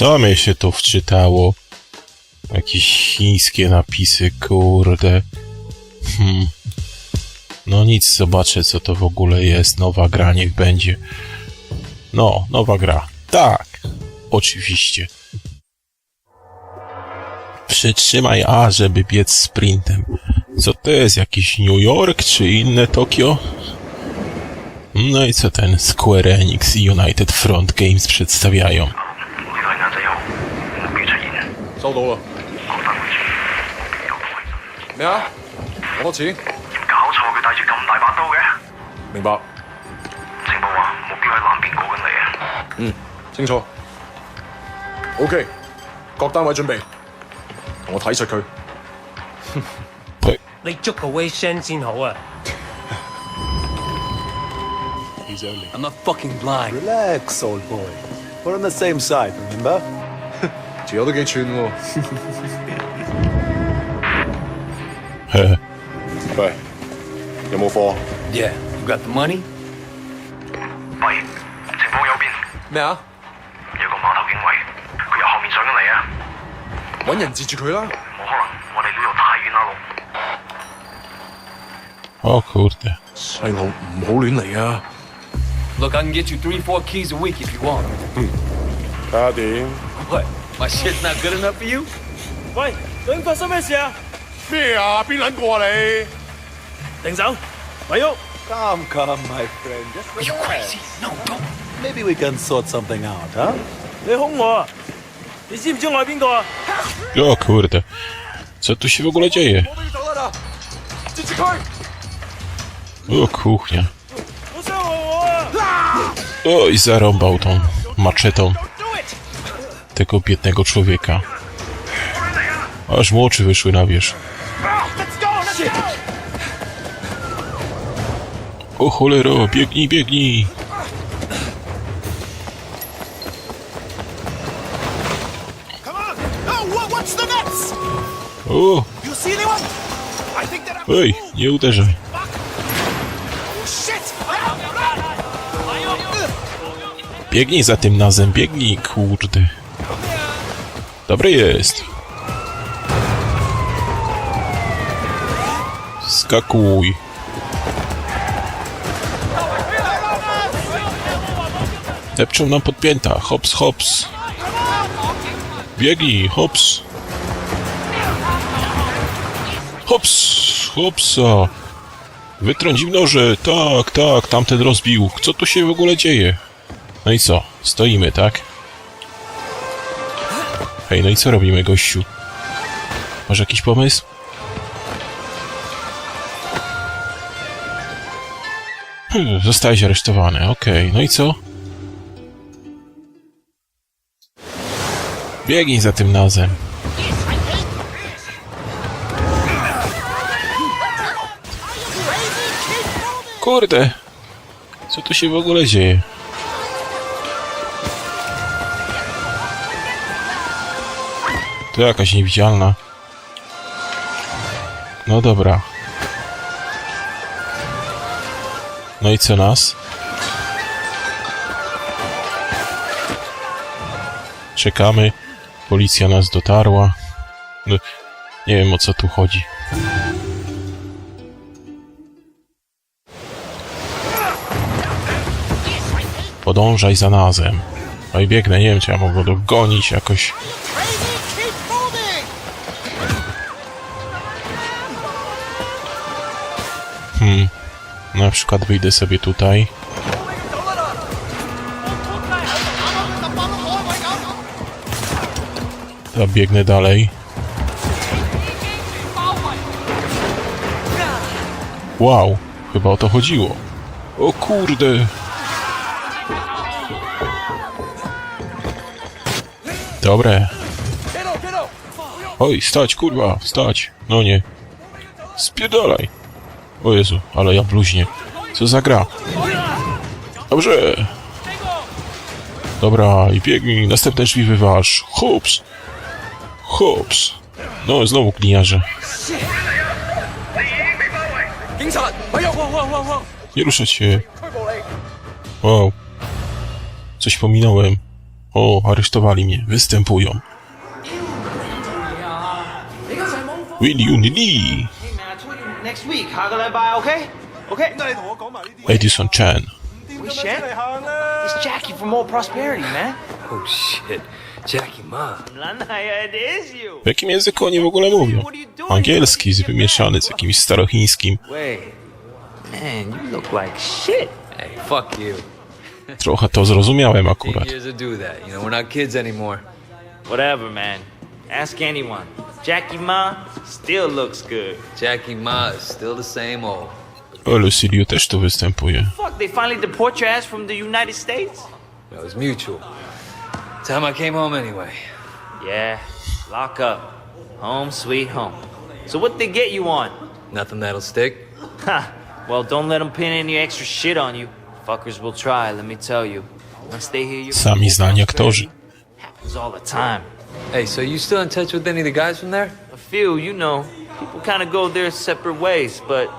Co mnie się tu wczytało? Jakieś chińskie napisy, kurde. Hmm. No nic, zobaczę co to w ogóle jest. Nowa gra niech będzie. No, nowa gra. Tak, oczywiście. Przytrzymaj A, żeby biec sprintem. Co to jest? Jakiś New York czy inne Tokio? No i co ten Square Enix i United Front Games przedstawiają? 收到啦。咩啊？攞多錢？搞錯，佢帶住咁大把刀嘅。明白。情報話目標喺南邊過緊嚟啊！嗯，清楚。OK，各單位準備，同我睇實佢。喂，你捉個 Wei Shen 先好啊！I'm not fucking blind. Relax, old boy. We're on the same side, remember? 條友都幾串喎。呵呵，喂，有冇貨？Yeah, you got the money? 喂，情報右邊咩啊？有個碼頭警衛，佢由後面上緊嚟啊！揾人截住佢啦！冇可能，我哋呢度太遠啦路。o kurde. 細路唔好亂嚟啊！Look, I can get you three, four keys a week if you want. 睇下點 What? My shit's not good enough for you? 喂，究竟发生咩事啊？咩啊？边撚个啊你？停手，咪喐！ Come, come, my friend. Just Are you relax. crazy? No, don't. Maybe we can sort something out, huh? 你凶我啊！你知唔知我系边个啊？ O kurde. Co tu się w ogóle dzieje? 我都要走啦嗱！截住佢！ O kuchnia. 好伤害我啊！ Oj, zarąbał tą maczetą tego biednego człowieka. Aż mu oczy wyszły na wierzch. O cholero, biegnij, biegnij! O, ej, nie uderzaj. Biegnij za tym nazem, biegnij, kurde. Dobry jest. Skakuj. Depczą nam podpięta. Hops, hops. Biegnij, hops. Hops, hopsa. Wytrąć im noże. Tak, tak, tamten rozbił. Co tu się w ogóle dzieje? No i co? Stoimy, tak? Hej, no i co robimy, gościu? Masz jakiś pomysł? Hmm, zostałeś aresztowany, okej, no i co? Biegnij za tym nazem. Kurde! Co tu się w ogóle dzieje? To jakaś niewidzialna. No dobra. No i co nas? Czekamy. Policja nas dotarła. No, nie wiem o co tu chodzi. Podążaj za nazem. No i biegnę, nie wiem czy ja mogę go dogonić jakoś. Na przykład wyjdę sobie tutaj. A biegnę dalej. Wow, chyba o to chodziło. O kurde. Dobre. Oj, stać, kurwa, stać. No nie. Spierdalaj. O Jezu, ale ja bluźnię. Co za gra? Dobrze. Dobra, i biegnij. Następne drzwi wyważ. Hops. Hops. No, znowu gliniarze. Nie ruszać się. Wow. Coś pominąłem. O, aresztowali mnie. Występują. Will you need? Next week. Haggle that by, okay? Okay. Edison Chen. We shit. It's Jackie from Old Prosperity, man. Oh shit. Jackie Ma. it is you. W jakim języku oni w ogóle mówią? What are you doing? Angielski jest wymieszany z jakimś starochińskim. Wait. Man, you look like shit. Hey, fuck you. Trochę to zrozumiałem akurat. Eight years to do that. You know, we're not kids anymore. Whatever, man. Ask anyone. Jackie Ma still looks good. Jackie Ma is still the same old. O, Lucilio też tu występuje. Fuck, they finally deport your ass from the United States? It was mutual. Time I came home anyway. Yeah, lock up. Home sweet home. So what they get you on? Nothing that'll stick. Ha! Well, don't let them pin any extra shit on you. Fuckers will try, let me tell you. Once they hear you, Sami znani aktorzy. happens all the time. Hey, so you still in touch with any of the guys from there? A few, you know, people kind of go their separate ways, but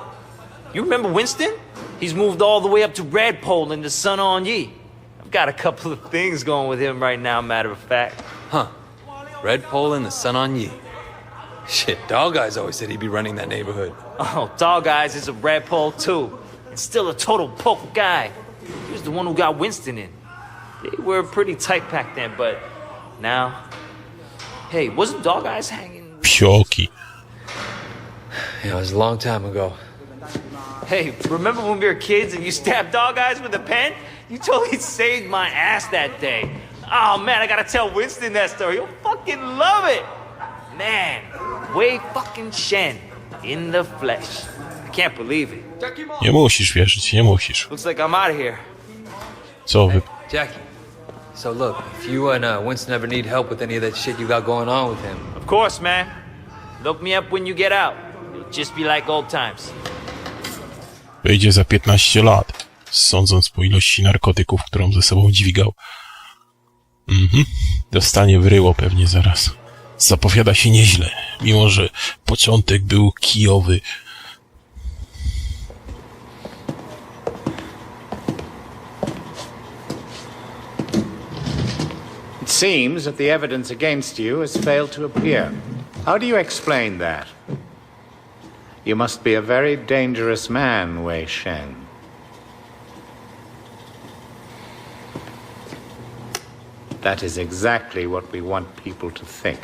you remember Winston? He's moved all the way up to Redpole in the Sun On Yi. I've got a couple of things going with him right now, matter of fact. Huh. Red Pole and the Sun on Yi. Shit, Dog Eyes always said he'd be running that neighborhood. Oh, Dog Eyes is a Redpole too. And still a total poke guy. He was the one who got Winston in. They were pretty tight back then, but now. Hey, wasn't Dog Eyes hanging? Psioki. Yeah, it was a long time ago. Hey, remember when we were kids and you stabbed Dog Eyes with a pen? You totally saved my ass that day. Oh man, I gotta tell Winston that story. He'll fucking love it. Man, way fucking Shen in the flesh. I can't believe it. Nie musisz wierzyć, nie musisz. Looks like I'm out of here. Co wy? Jackie. So look, if you and uh, Winston ever need help with any of that shit you got going on with him, Of course, man. Look me up when you get out. It'll just be like old times. Wyjdzie za 15 lat, sądząc po ilości narkotyków, którą ze sobą dźwigał. Mhm. Dostanie w ryło pewnie zaraz. Zapowiada się nieźle, mimo że początek był kijowy. Seems that the evidence against you has failed to appear. How do you explain that? You must be a very dangerous man, Wei Shen. That is exactly what we want people to think.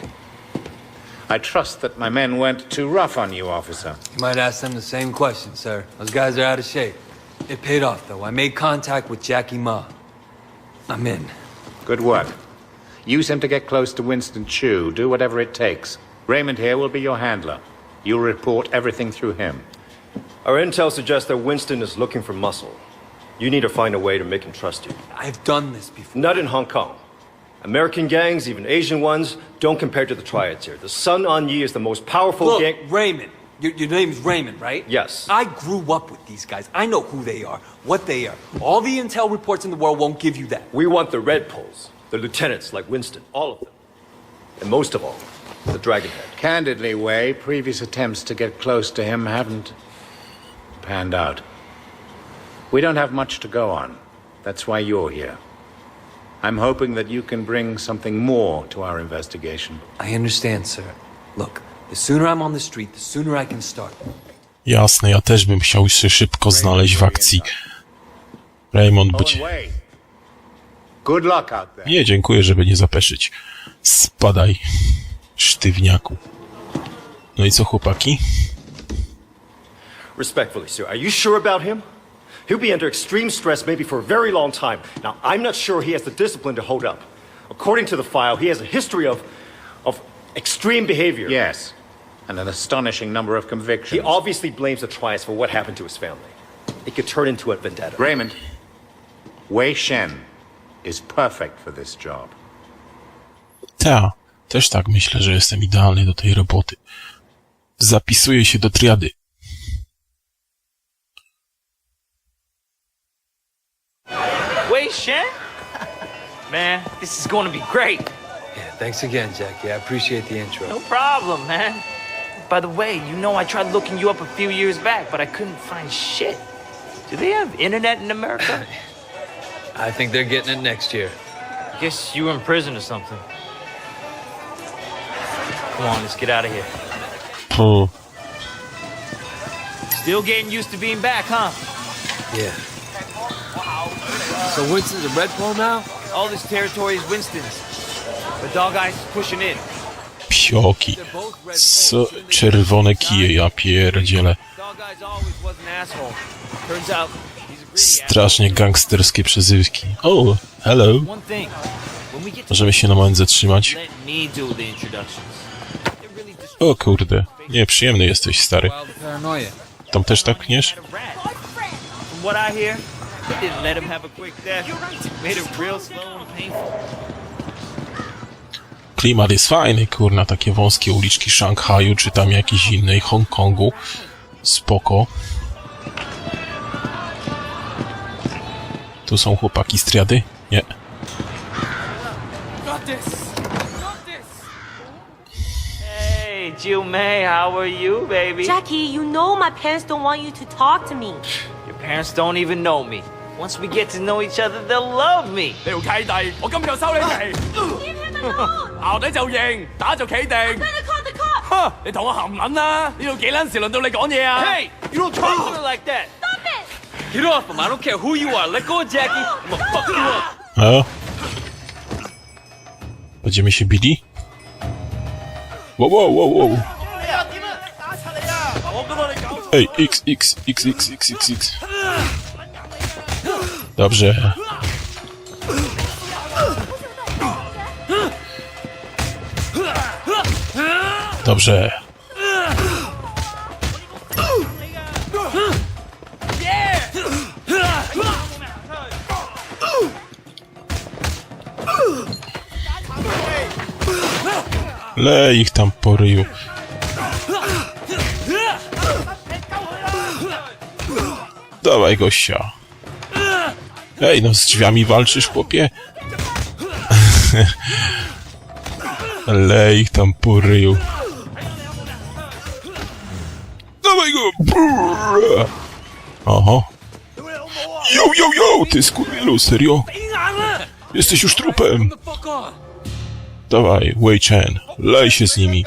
I trust that my men weren't too rough on you, officer. you might ask them the same question, sir. Those guys are out of shape. It paid off, though. I made contact with Jackie Ma. I'm in. Good work. Use him to get close to Winston Chu. Do whatever it takes. Raymond here will be your handler. You'll report everything through him. Our intel suggests that Winston is looking for muscle. You need to find a way to make him trust you. I've done this before. Not in Hong Kong. American gangs, even Asian ones, don't compare to the triads here. The Sun On Yi is the most powerful Look, gang. Raymond. Your, your name's Raymond, right? Yes. I grew up with these guys. I know who they are, what they are. All the intel reports in the world won't give you that. We want the Red Poles, the lieutenants like Winston, all of them. And most of all, the Dragonhead. Candidly, Wei, previous attempts to get close to him haven't panned out. We don't have much to go on. That's why you're here. I'm hoping that you can bring something more to our investigation. I understand, sir. Look, the sooner I'm on the street, the sooner I can start. Jasne, ja też bym chciał się szybko znaleźć w akcji. Raymond być... Owen Wei, good luck out there. Nie, dziękuję, żeby nie zapeszyć. Spadaj, sztywniaku. No i co, chłopaki? Respectfully, sir, are you sure about him? He'll be under extreme stress maybe for a very long time. Now, I'm not sure he has the discipline to hold up. According to the file, he has a history of, of extreme behavior. Yes, and an astonishing number of convictions. He obviously blames the triads for what happened to his family. It could turn into a vendetta. Raymond, Wei Shen is perfect for this job. Ta, też tak myślę, że jestem idealny do tej roboty. Zapisuję się do triady. Wei Shen? Man, this is gonna be great. Yeah, thanks again, Jackie. I appreciate the intro. No problem, man. By the way, you know I tried looking you up a few years back, but I couldn't find shit. Do they have internet in America? I think they're getting it next year. Guess you were in prison or something. Come on, let's get out of here. Puh. Still getting used to being back, huh? Yeah. So Winston's a Red Bull now? All this territory is Winston's. The dog eyes is pushing in. Psioki. They're both Red Co? Bulls. Czerwone kije, ja pierdzielę. Dog eyes always was an asshole. Turns out he's a greedy Strasznie gangsterskie przyzywki. O, hello. Możemy się na moment zatrzymać. O kurde, nieprzyjemny jesteś, stary. Tam też tak pchniesz? Klimat jest fajny, kurna, takie wąskie uliczki Szanghaju, czy tam jakiejś innej, Hongkongu. Spoko. Tu są chłopaki z triady? Nie. Hey, Jill May, how are you, baby? Jackie, you know my parents don't want you to talk to me. Your parents don't even know me. Once we get to know each other, they'll love me. 你条契弟，我今日就收你皮， Leave him alone! 咬底就认，打就企定。 Better call the cops! 哼，你同我含撚啦！呢度几撚时轮到你讲嘢啊？ Hey, you don't talk to her like that. Get off him. I don't care who you are. Let go of Jackie. I'm gonna fuck you up. Będziemy się bili? Wow, wow, wow, wow. Ej, x, x, x, x, x, x, x. Dobrze. Dobrze. Lej ich tam po ryju. Dawaj gościa. Ej, no z drzwiami walczysz, chłopie? Lej ich tam po ryju. Dawaj go! Brrr. Oho. Yo, yo, yo! Ty skurwielu, serio? Jesteś już trupem! Dawaj, Wei Chen, lej się z nimi.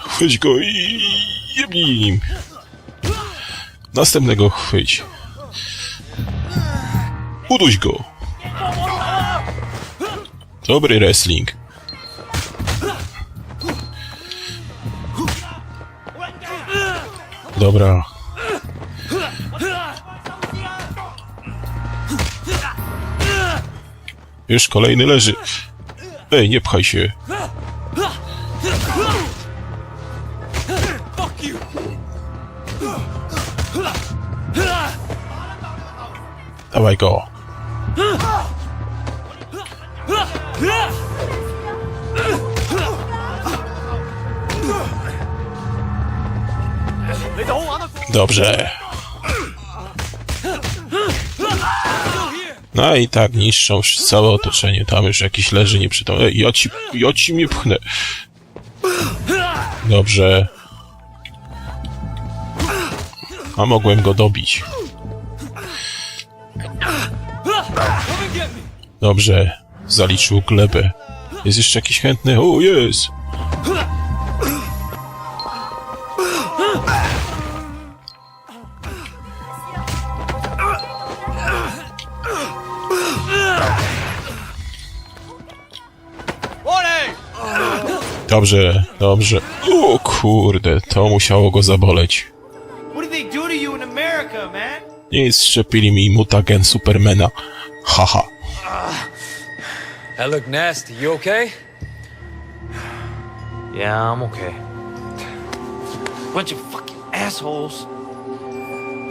Chwyć go i jebnij nim. Następnego chwyć. Uduś go. Dobry wrestling. Dobra. Już kolejny leży. Ej, nie pchaj się. Dawaj go. Dobrze. No i tak niszczą całe otoczenie. Tam już jakiś leży nieprzytomny. Ej, ja ci, ja ci mnie pchnę. Dobrze. A mogłem go dobić. Dobrze. Zaliczył glebę. Jest jeszcze jakiś chętny? O, jest! Dobrze, dobrze. O kurde, to musiało go zaboleć. Nie szczepili mi mutagen Supermana. Haha. That looked nasty. You okay? Yeah, I'm okay. Bunch of fucking assholes.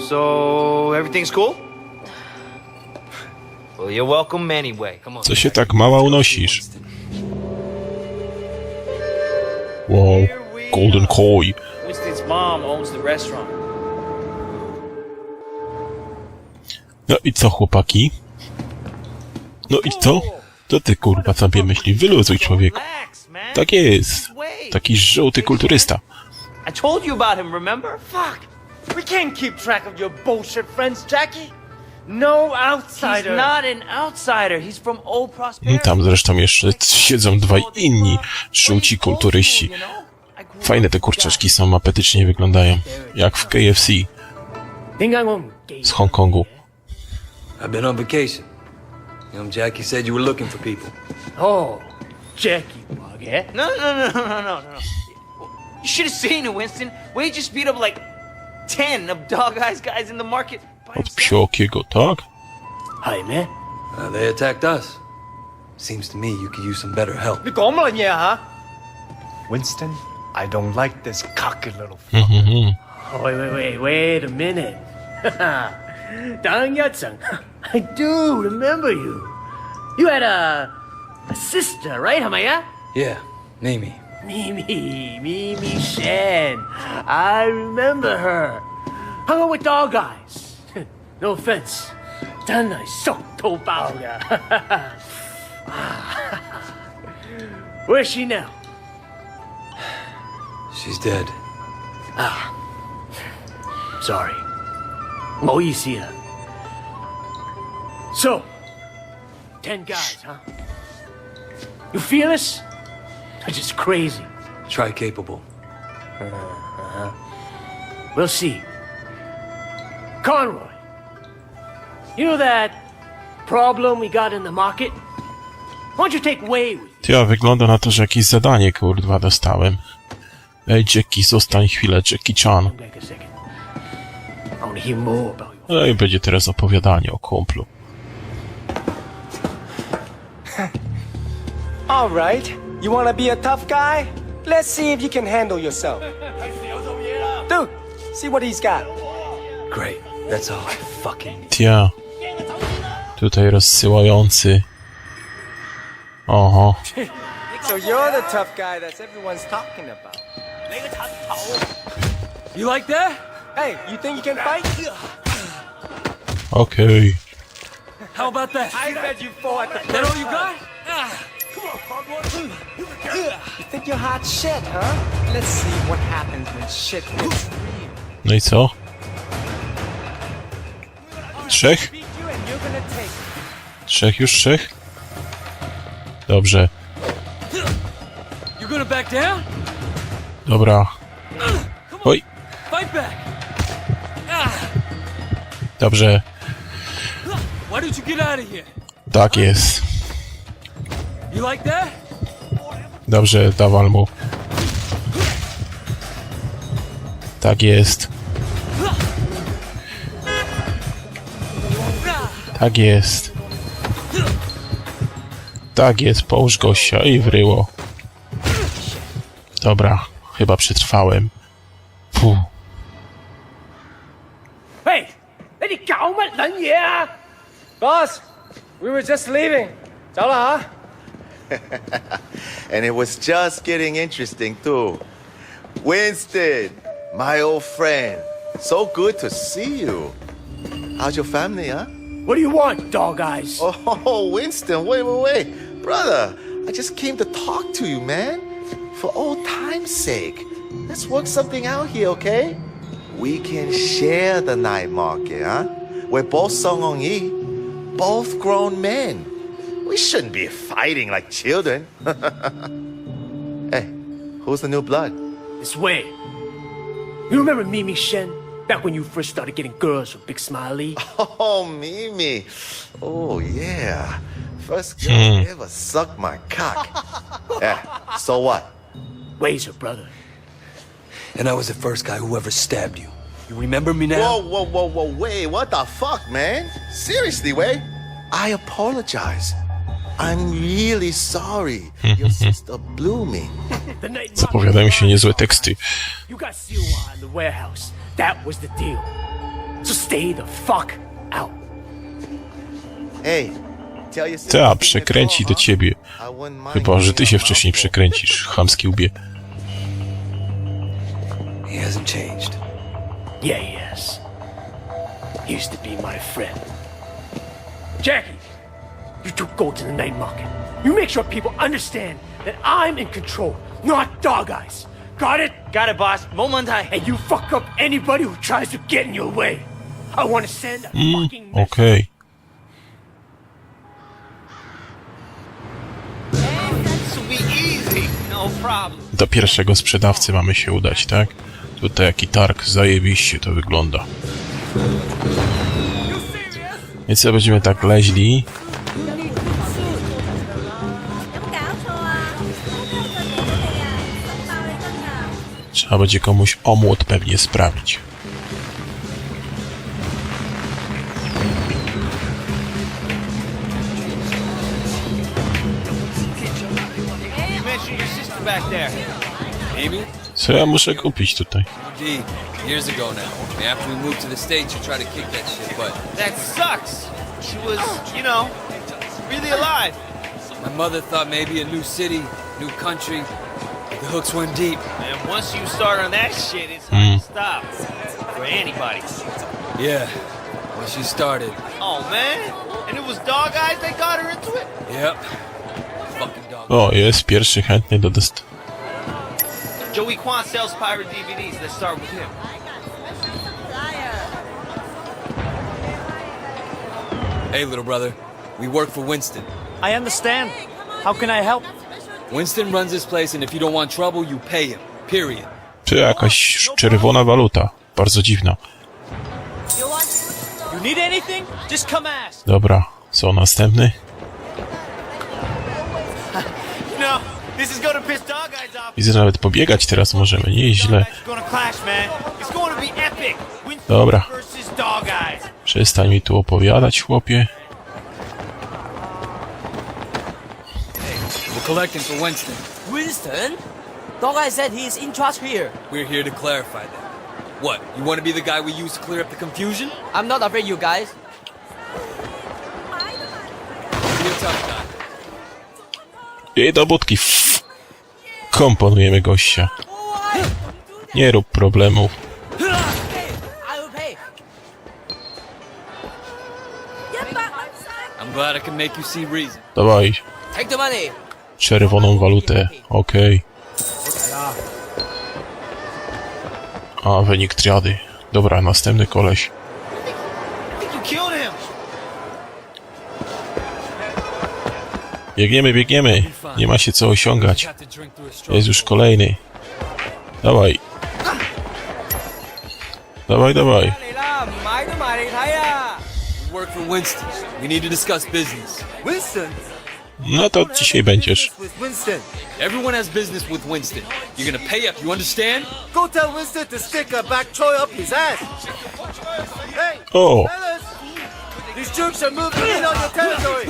So, everything's cool? Well, you're welcome anyway. Come on. Co się tak mała unosisz? Wow, Golden Koi. No i co, chłopaki? No i co? To ty kurwa sobie myśli, wyluzuj człowieku. Tak jest. Taki żółty kulturysta. I told you about him, remember? Fuck! We can't keep track of your bullshit friends, Jackie. No He's outsider. not an outsider. He's from Old I Prosperity. tam zresztą jeszcze siedzą dwaj inni żółci kulturyści. Fajne te kurczaczki są, apetycznie wyglądają. Jak w KFC z Hongkongu. I've been on vacation. Young Jackie said you were looking for people. Oh, Jackie Bug, eh? No, no, no, no, no, no, no. You should have seen it, Winston. Wade just beat up like 10 of Dog Eyes guys in the market Od psiokiego, talk. Hey, man. Uh, they attacked us. Seems to me you could use some better help. Ni kommer huh? Winston, I don't like this cocky little fucker. oh, wait, wait, wait, wait a minute. Dang Yatsung, I do remember you. You had a, a sister, right, Hamaya? Yeah, Mimi. Mimi, Mimi Shen. I remember her. Hung out with dog eyes. no offense. 真系熟到爆㗎。Where's she now? She's dead. Sorry. 唔好意思啊。So, ten guys, huh? You feel us? They're just crazy. Try capable. We'll see. Conroy, You know that problem we got in the market? Why don't you take Way with you? A wygląda na to, że jakieś zadanie, kurwa, dostałem. Ej, Jackie, zostań chwilę, Jackie Chan. No i będzie teraz opowiadanie o kumplu. All right. You want to be a tough guy? Let's see if you can handle yourself. Dude, see what he's got. Great. That's all I fucking need. Tutaj rozsyłający. Oho. So you're the tough guy that everyone's talking about. You like that? Hey, you think you can fight? Okej. How about that? I bet you fought the That all you got? You think you're hot shit, huh? Let's see what happens when shit real. No i co? Trzech? Trzech już trzech? Dobrze. Dobra. Oj, dobrze. Tak jest. Dobrze, dawal mu. Tak jest. Tak jest. Tak jest, połóż gościa i wryło. Dobra, chyba przetrwałem. Puh. Hey, 你哋搞乜撚嘢啊？ Boss, we were just leaving. 走啦吓。 and it was just getting interesting too. Winston, my old friend, so good to see you. How's your family, huh? What do you want, dog eyes? Oh, Winston, wait, wait, wait. Brother, I just came to talk to you, man. For old time's sake. Let's work something out here, okay? We can share the night market, huh? We're both Song Hong Yi, both grown men. We shouldn't be fighting like children. hey, who's the new blood? It's way. You remember Mimi Shen? Back when you first started getting girls from Big Smiley? Oh, Mimi. Oh, yeah. First girl hmm. ever sucked my cock. yeah, so what? Way's her brother. And I was the first guy who ever stabbed you. You remember me now? Whoa, whoa, whoa, whoa, wait, what the fuck, man? Seriously, Wei? I apologize. I'm really sorry. Your sister blew me. The night Zapowiadają się niezłe teksty. You got Siwa in the warehouse. That was the deal. So stay the fuck out. Hey, tell. Ta, przekręci do ciebie. I wouldn't mind Chyba, że ty się wcześniej przekręcisz, chamskie łbie. He hasn't changed. Yeah, yes. Used to be my friend. Jackie, you two go to the night market. You make sure people understand that I'm in control, not dog eyes. Got it? Got it, boss. Momentai. And you fuck up anybody who tries to get in your way. I want to send a Mm, fucking okej. No problem. Do pierwszego sprzedawcy mamy się udać, tak? Tutaj jaki targ, zajebiście to wygląda. Więc co, będziemy tak leźli. Trzeba będzie komuś omłot pewnie sprawić. Co ja muszę kupić tutaj? Years ago now. After we moved to the States, you tried to kick that shit, but That sucks. She was, you know, really alive. my mother thought maybe a new city, new country, hooks run deep. And once you start on that shit, it's hard to stop. For anybody. Yeah. When she started. Oh, man. And it was dog eyes that got her into it? Yep. Fucking dog. O, jest pierwszy chętny do dost... Joey Kwan sells pirate DVDs. Let's start with him. Hey, little brother. We work for Winston. I understand. How can I help? Winston runs this place, and if you don't want trouble, you pay him. Period. Czy jakaś czerwona waluta? Bardzo dziwna. You need anything? Just come ask. Dobra, co następny? You know, this is gonna piss dog eyes off. Widzę, że nawet pobiegać teraz możemy, nieźle. Dobra. Przestań mi tu opowiadać, chłopie. We're collecting for Winston. Winston? Dog Guy said he's in charge here. We're here to clarify that. What? You want to be the guy we use to clear up the confusion? I'm not afraid, you guys. Be a tough guy. I do budki. F- Komponujemy gościa. Nie rób problemów. I will pay. I'm glad I can make you see reason. Dawaj, Take the money. Czerwoną walutę. Okej. A, wynik triady. Dobra, następny koleś. Biegniemy, biegniemy. Nie ma się co osiągać. Jest już kolejny. Dawaj. Dawaj, dawaj. Work for Winston. We need to discuss business. Winston? No to dzisiaj będziesz. Winston. Everyone has business with Winston. You're gonna pay up, you understand? Go tell Winston to stick a back Troy up his ass. Hey, O, fellas! These jukes are moving in on your territory.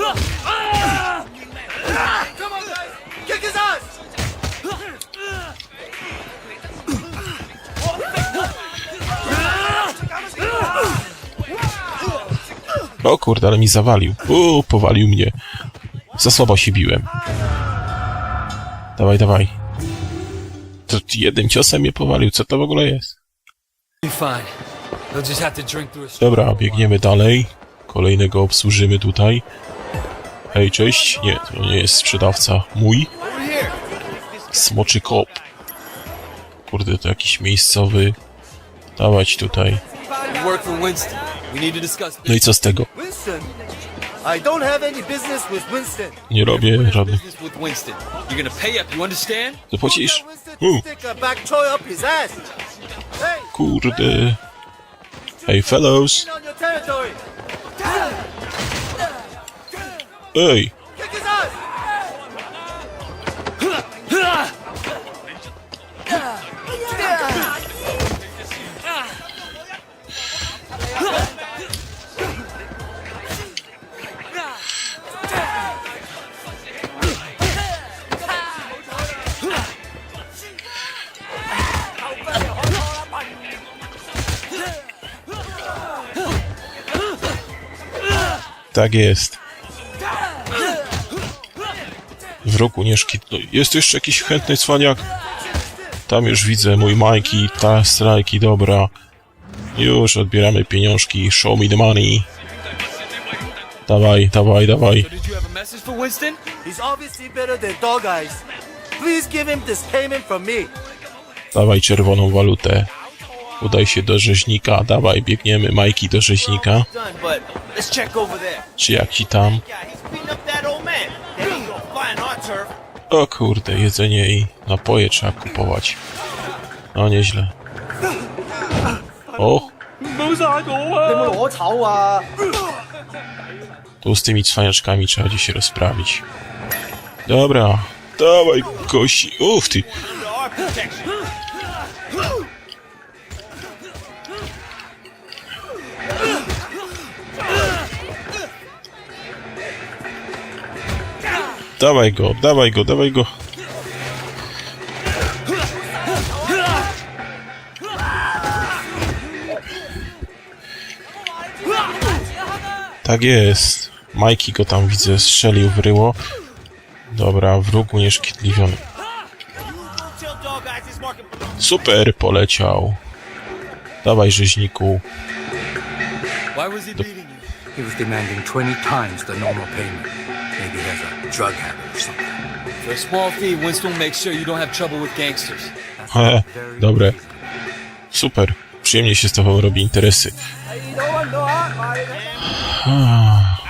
Come on, guys! Kick his ass! o kurde, ale mi zawalił. U, powalił mnie. Za słabo się biłem. Dawaj, dawaj. To jednym ciosem mnie powalił. Co to w ogóle jest? Dobra, biegniemy dalej. Kolejnego obsłużymy tutaj. Hej, cześć. Nie, to nie jest sprzedawca mój. Smoczy kop. Kurde, to jakiś miejscowy. Dawać tutaj. No i co z tego? I don't have any business with Winston. Nie robię żadnych. business with Winston. You're gonna pay up, you understand? Zapłacisz? U, kurde. Hey, fellows. Ej, tak jest. W roku nie szkit... No, Jest jeszcze jakiś chętny cwaniak? Tam już widzę mój Majki, ta strajki, dobra. Już odbieramy pieniążki, show me the money. Dawaj, dawaj, dawaj. Dawaj czerwoną walutę. Udaj się do rzeźnika, dawaj, biegniemy, Majki do rzeźnika. Czy jak ci tam? O kurde, jedzenie i napoje trzeba kupować. No nieźle. O! Tu z tymi cwaniaczkami trzeba gdzieś się rozprawić. Dobra, dawaj kości. Uch ty! Dawaj go, dawaj go, dawaj go. Tak jest. Majki go tam widzę, strzelił w ryło. Dobra, wróg marking Super, poleciał. Dawaj, rzeźniku. Was he beating you? He was demanding 20 times the normal payment. Maybe he has a drug habit or something. For a small fee, Winston makes sure you don't have trouble with gangsters. He, dobre. Super. Przyjemnie się z tobą robi interesy.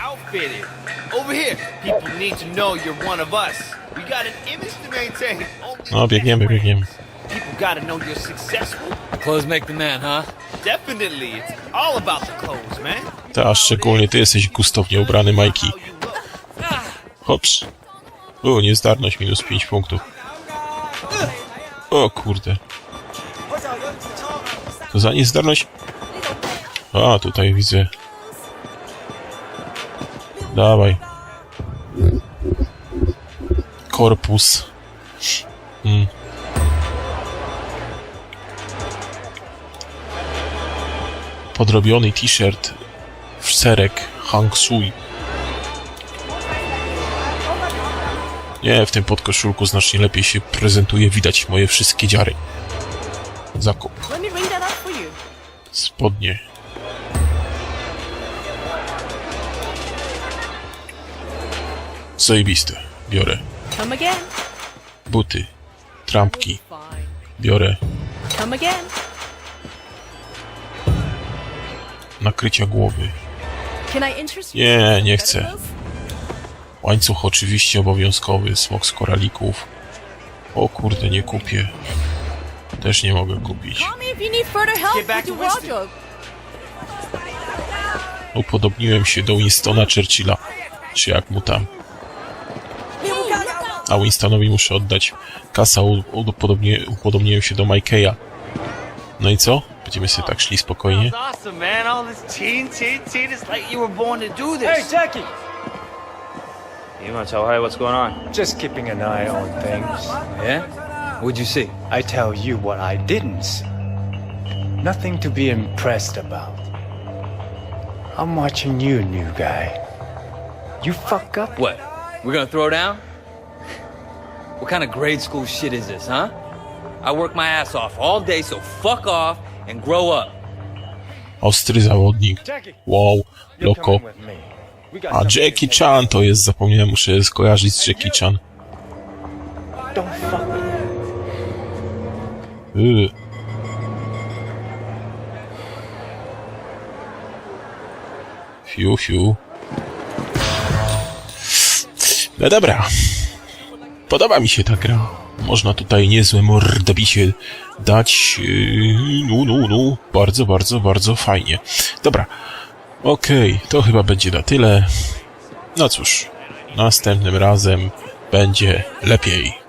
outfitted. Over here. People need to know you're one of us. We got an image to maintain. No, biegniemy, biegniemy. People gotta know you're successful. Clothes make the man, huh? Definitely. It's all about the clothes, man. Ta, szczególnie ty jesteś gustownie ubrany, Majki. Hops. O, niezdarność minus 5 punktów. O kurde. To za niezdarność? A, tutaj widzę. Dawaj. Korpus. Hmm. Podrobiony t-shirt w serek Hang Sui. Nie, w tym podkoszulku znacznie lepiej się prezentuje, widać moje wszystkie dziary. Zakup. Spodnie. Zajebiste. Biorę. Buty. Trampki. Biorę. Nakrycia głowy. Nie, nie chcę. Łańcuch oczywiście obowiązkowy, smok z koralików. O kurde, nie kupię. Też nie mogę kupić. Upodobniłem się do Winstona Churchilla. Czy jak mu tam. A Winstonowi muszę oddać kasa, upodobnie, upodobniłem się do Mike'a. No i co? Będziemy sobie tak szli spokojnie. That's awesome, man. All this cheating, cheating, cheating. It's like you were born to do this. Hey, Jackie! You want to tell Harry what's going on? Just keeping an eye on things. Yeah? What'd you see? I tell you what I didn't see. Nothing to be impressed about. I'm watching you, new guy. You fuck up, What? We're gonna throw down? What kind of grade school shit is this, huh? I work my ass off all day, so fuck off and grow up. Ostry zawodnik. Wow, loko. A Jackie. Chan to jest, zapomniałem, muszę skojarzyć z Jackie Chan. Yy. Fiu, fiu. No dobra. Podoba mi się ta gra. Można tutaj niezłe mordobicie dać. No, no, no. Bardzo, bardzo, bardzo fajnie. Dobra. Okej, to chyba będzie na tyle. No cóż, następnym razem będzie lepiej.